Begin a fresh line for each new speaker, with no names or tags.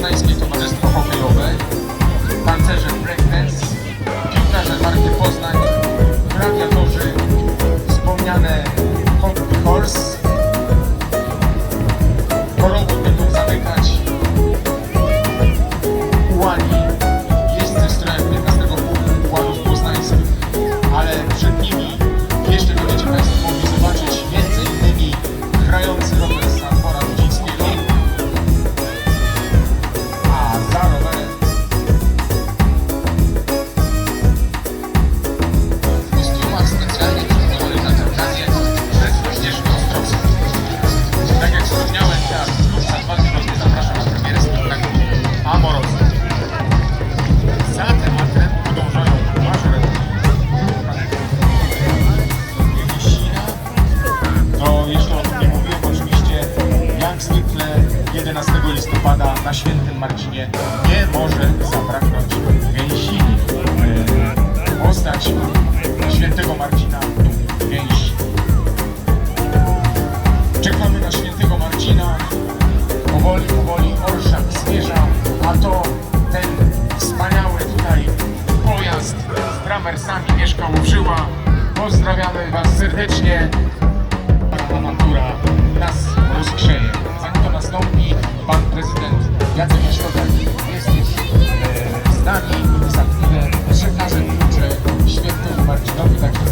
Poznańskie Towarzystwo Hokejowe, tancerze breakdance, piłkarze Marki Poznań, 11 listopada na Świętym Marcinie nie może zabraknąć gęsini. Postać Świętego Marcina gęsi. Czekamy na Świętego Marcina. Powoli, powoli orszak zmierza, a to ten wspaniały tutaj pojazd z trawersami mieszkał w Żyła. Pozdrawiamy Was serdecznie. Nagi, Santimer, Przekaże Klucze, Świętów Marcinowi, także